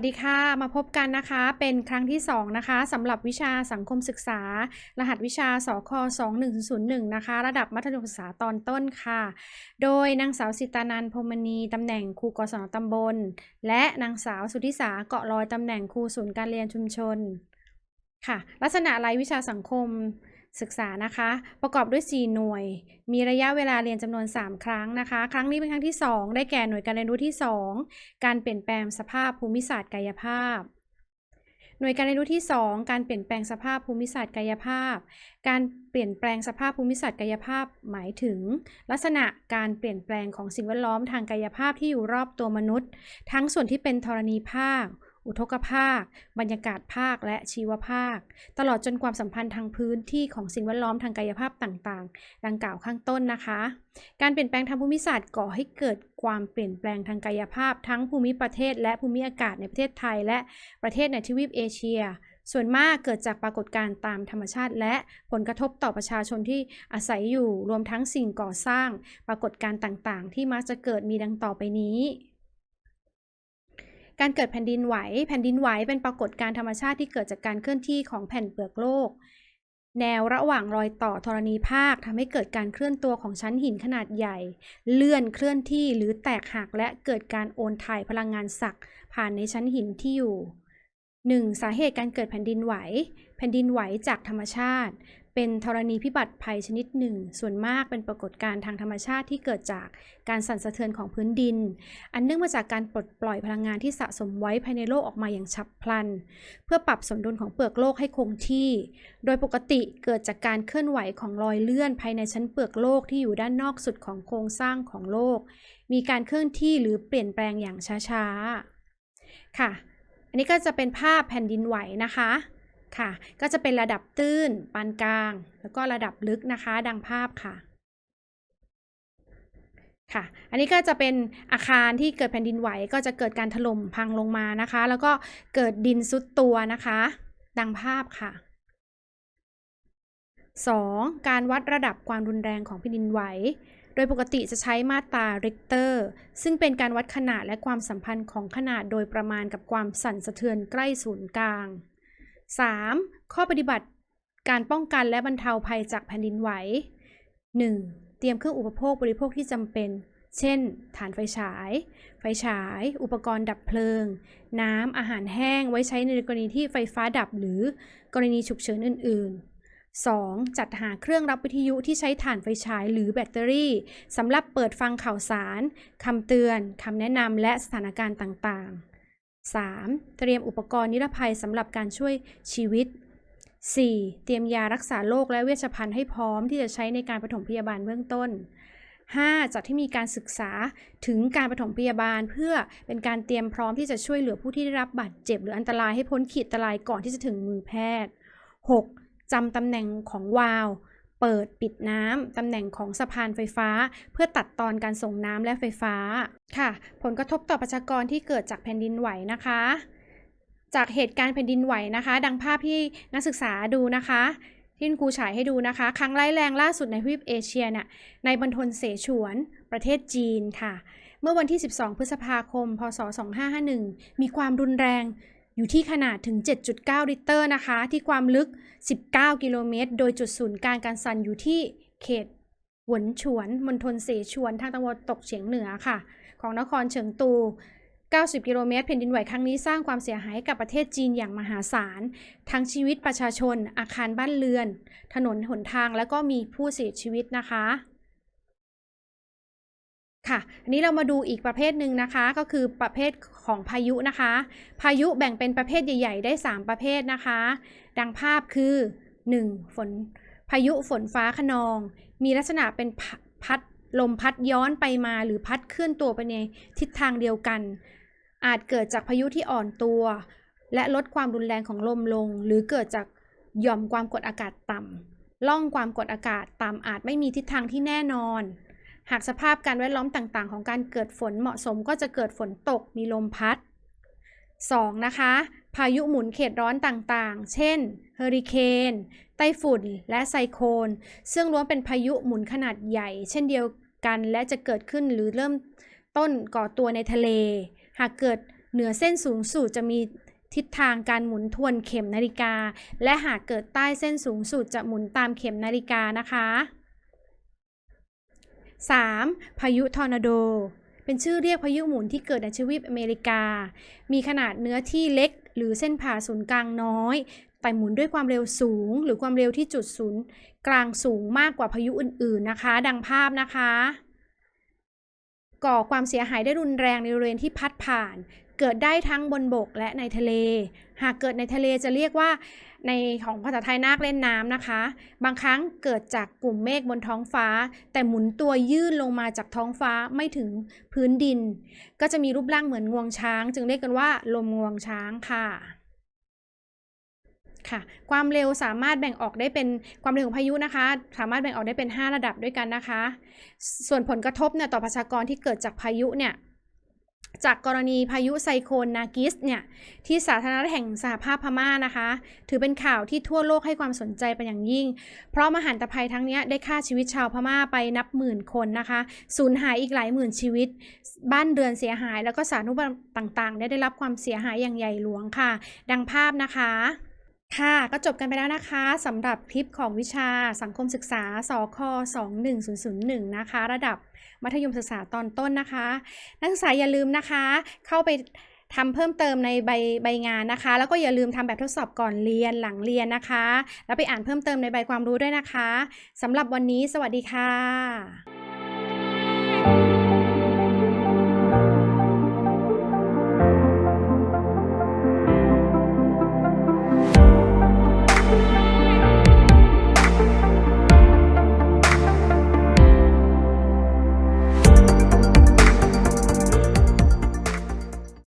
สวัสดีค่ะ มาพบกันนะคะ เป็นครั้งที่ 2 นะคะสำหรับวิชาสังคมศึกษา รหัสวิชาสค2101 นะคะ ระดับมัธยมศึกษาตอนต้นค่ะ โดยนางสาวสิตานันพมณีตำแหน่งครูกศนตำบล และนางสาวสุธิสาเกาะลอยตำแหน่งครูศูนย์การเรียนชุมชนค่ะ ลักษณะรายวิชาสังคม ศึกษานะคะ ประกอบด้วย 4 หน่วย มีระยะเวลาเรียนจำนวน 3 ครั้งนะคะ ครั้งนี้เป็นครั้งที่ 2 ได้แก่หน่วยการเรียนรู้ที่ 2 การเปลี่ยนแปลงสภาพภูมิศาสตร์กายภาพ หน่วยการเรียนรู้ที่ 2 การเปลี่ยนแปลงสภาพภูมิศาสตร์กายภาพ การเปลี่ยนแปลงสภาพภูมิศาสตร์กายภาพ หมายถึง ลักษณะการเปลี่ยนแปลงของสิ่งแวดล้อมทางกายภาพที่อยู่รอบตัวมนุษย์ ทั้งส่วนที่เป็นธรณีภาค อุทกภาค บรรยากาศภาคและชีวภาค ตลอดจนความสัมพันธ์ทางพื้นที่ของสิ่งแวดล้อมทางกายภาพต่างๆ ดังกล่าวข้างต้นนะคะ การเปลี่ยนแปลงทางภูมิศาสตร์ก่อให้เกิดความเปลี่ยนแปลงทางกายภาพ ทั้งภูมิประเทศ และภูมิอากาศในประเทศไทย และประเทศในทวีปเอเชีย ส่วนมากเกิดจากปรากฏการณ์ตามธรรมชาติ และผลกระทบต่อประชาชนที่อาศัยอยู่ รวมทั้งสิ่งก่อสร้าง ปรากฏการณ์ต่างๆ ที่มักจะเกิดมีดังต่อไปนี้ การเกิดแผ่นดินไหว แผ่นดินไหวเป็นปรากฏการธรรมชาติที่เกิดจากการเคลื่อนที่ของแผ่นเปลือกโลก แนวระหว่างรอยต่อธรณีภาคทำให้เกิดการเคลื่อนตัวของชั้นหินขนาดใหญ่ เลื่อนเคลื่อนที่หรือแตกหักและเกิดการโอนถ่ายพลังงานศักย์ผ่านในชั้นหินที่อยู่ 1. สาเหตุการเกิดแผ่นดินไหว แผ่นดินไหวจากธรรมชาติ เป็นธรณีพิบัติภัยชนิดหนึ่ง ส่วนมากเป็นปรากฏการณ์ทางธรรมชาติที่เกิดจากการสั่นสะเทือนของพื้นดิน อันเนื่องมาจากการปลดปล่อยพลังงานที่สะสมไว้ภายในโลกออกมาอย่างฉับพลัน เพื่อปรับสมดุลของเปลือกโลกให้คงที่ โดยปกติเกิดจากการเคลื่อนไหวของรอยเลื่อนภายในชั้นเปลือกโลกที่อยู่ด้านนอกสุดของโครงสร้างของโลก มีการเคลื่อนที่หรือเปลี่ยนแปลงอย่างช้าๆ ค่ะ อันนี้ก็จะเป็นภาพแผ่นดินไหวนะคะ ค่ะ ก็จะเป็นระดับตื้น ปานกลาง แล้วก็ระดับลึกนะคะ ดังภาพค่ะ ค่ะ อันนี้ก็จะเป็นอาคารที่เกิดแผ่นดินไหว ก็จะเกิดการถล่มพังลงมานะคะ แล้วก็เกิดดินซุดตัวนะคะ ดังภาพค่ะ 2. การวัดระดับความรุนแรงของแผ่นดินไหว โดยปกติจะใช้มาตราริกเตอร์ ซึ่งเป็นการวัดขนาดและความสัมพันธ์ของขนาดโดยประมาณกับความสั่นสะเทือนใกล้ศูนย์กลาง 3. ข้อปฏิบัติการป้องกันและบรรเทาภัยจากแผ่นดินไหว 1. เตรียมเครื่องอุปโภคบริโภคที่จำเป็น เช่นถ่านไฟฉาย ไฟฉาย อุปกรณ์ดับเพลิง น้ำ อาหารแห้ง ไว้ใช้ในกรณีที่ไฟฟ้าดับหรือกรณีฉุกเฉินอื่น ๆ 2. จัดหาเครื่องรับวิทยุที่ใช้ถ่านไฟฉายหรือแบตเตอรี่สำหรับเปิดฟังข่าวสาร คำเตือน คำแนะนำและสถานการณ์ต่างๆ 3. เตรียมอุปกรณ์นิรภัยสำหรับการช่วยชีวิต 4. เตรียมยารักษาโรคและเวชภัณฑ์ให้พร้อมที่จะใช้ในการปฐมพยาบาลเบื้องต้น 5. จัดให้มีการศึกษาถึงการปฐมพยาบาล เพื่อเป็นการเตรียมพร้อมที่จะช่วยเหลือผู้ที่ได้รับบาดเจ็บ หรืออันตรายให้พ้นขีดอันตรายก่อนที่จะถึงมือแพทย์ 6. จำตำแหน่งของวาล์ว เปิดปิดน้ำตำแหน่งของสะพานไฟฟ้า เพื่อตัดตอนการส่งน้ำและไฟฟ้าค่ะ ผลกระทบต่อประชากรที่เกิดจากแผ่นดินไหวนะคะ จากเหตุการณ์แผ่นดินไหวนะคะ ดังภาพที่นักศึกษาดูนะคะที่คุณครูฉายให้ดูนะคะ ครั้งร้ายแรงล่าสุดในทวีปเอเชียเนี่ยในบนทนเสฉวนประเทศจีนค่ะ เมื่อวันที่ 12 พฤษภาคม พศ 2551 มีความรุนแรง อยู่ที่ขนาดถึง 7.9 ลิตรนะคะ ที่ความลึก 19 กิโลเมตร โดยจุดศูนย์กลางการสั่นอยู่ที่เขตหวนฉวนมณฑลเสฉวนทางตะวันตกเฉียงเหนือค่ะ ของนครเฉิงตู 90 กิโลเมตรแผ่นดินไหวครั้งนี้สร้างความเสียหายกับประเทศจีนอย่างมหาศาล ทั้งชีวิตประชาชน อาคารบ้านเรือน ถนนหนทาง แล้วก็มีผู้เสียชีวิตนะคะ ค่ะอันนี้เรามาดูอีกประเภทหนึ่งนะคะ ก็คือประเภทของพายุนะคะ พายุแบ่งเป็นประเภทใหญ่ ๆ ได้ 3 ประเภทนะคะ ดังภาพคือ 1. ฝนพายุฝนฟ้าขนอง มีลักษณะเป็นพัดลมพัดย้อนไปมาหรือพัดเคลื่อนตัวไปในทิศทางเดียวกัน อาจเกิดจากพายุที่อ่อนตัว และลดความรุนแรงของลมลง หรือเกิดจากหย่อมความกดอากาศต่ำล่องความกดอากาศต่ำอาจไม่มีทิศทางที่แน่นอน หากสภาพการแวดล้อมต่างๆ ของการเกิดฝนเหมาะสมก็จะเกิดฝนตกมีลมพัด 2. นะคะ พายุหมุนเขตร้อนต่างๆ เช่น เฮอริเคน ไต้ฝุ่น และไซโคลนซึ่งล้วนเป็นพายุหมุนขนาดใหญ่ เช่นเดียวกันและจะเกิดขึ้นหรือเริ่มต้นก่อตัวในทะเล หากเกิดเหนือเส้นสูงสุดจะมีทิศทางการหมุนทวนเข็มนาฬิกา และหากเกิดใต้เส้นสูงสุดจะหมุนตามเข็มนาฬิกานะคะ 3. พายุทอร์นาโด เป็นชื่อเรียกพายุหมุนที่เกิดในทวีปอเมริกา มีขนาดเนื้อที่เล็ก หรือเส้นผ่าศูนย์กลางน้อย แต่หมุนด้วยความเร็วสูง หรือความเร็วที่จุดศูนย์กลางสูงมากกว่าพายุอื่น ๆนะคะ ดังภาพนะคะก่อความเสียหายได้รุนแรงในบริเวณที่พัดผ่าน เกิดได้ทั้งบนบกและในทะเล หากเกิดในทะเลจะเรียกว่า ในของภาษาไทยนาคเล่นน้ำนะคะ บางครั้งเกิดจากกลุ่มเมฆบนท้องฟ้า แต่หมุนตัวยื่นลงมาจากท้องฟ้าไม่ถึงพื้นดิน ก็จะมีรูปร่างเหมือนงวงช้าง จึงเรียกกันว่า ลมงวงช้างค่ะค่ะความเร็วสามารถแบ่งออกได้เป็นความเร็วของพายุนะคะ สามารถแบ่งออกได้เป็น 5 ระดับด้วยกันนะคะ ส่วนผลกระทบเนี่ยต่อประชากรที่เกิดจากพายุเนี่ย จากกรณีพายุไซโคลนนากิสเนี่ยที่สาธารณรัฐแห่งสหภาพพม่านะคะ ถือเป็นข่าวที่ทั่วโลกให้ความสนใจเป็นอย่างยิ่ง เพราะมหันตภัยทั้งเนี้ยได้ฆ่าชีวิตชาวพม่าไปนับหมื่นคนนะคะสูญหายอีกหลายหมื่นชีวิต บ้านเรือนเสียหายแล้วก็สาธารณูปต่างๆ ได้ได้รับความเสียหายอย่างใหญ่หลวงค่ะ ดังภาพนะคะ ค่ะ ก็จบกันไปแล้วนะคะสำหรับคลิปของวิชาสังคมศึกษาสค21001 นะคะ ระดับมัธยมศึกษาตอนต้นนะคะ นักศึกษาอย่าลืมนะคะ เข้าไปทำเพิ่มเติมในใบใบงานนะคะ แล้วก็อย่าลืมทำแบบทดสอบก่อนเรียนหลังเรียนนะคะ แล้วไปอ่านเพิ่มเติมในใบความรู้ด้วยนะคะสำหรับวันนี้ สวัสดีค่ะ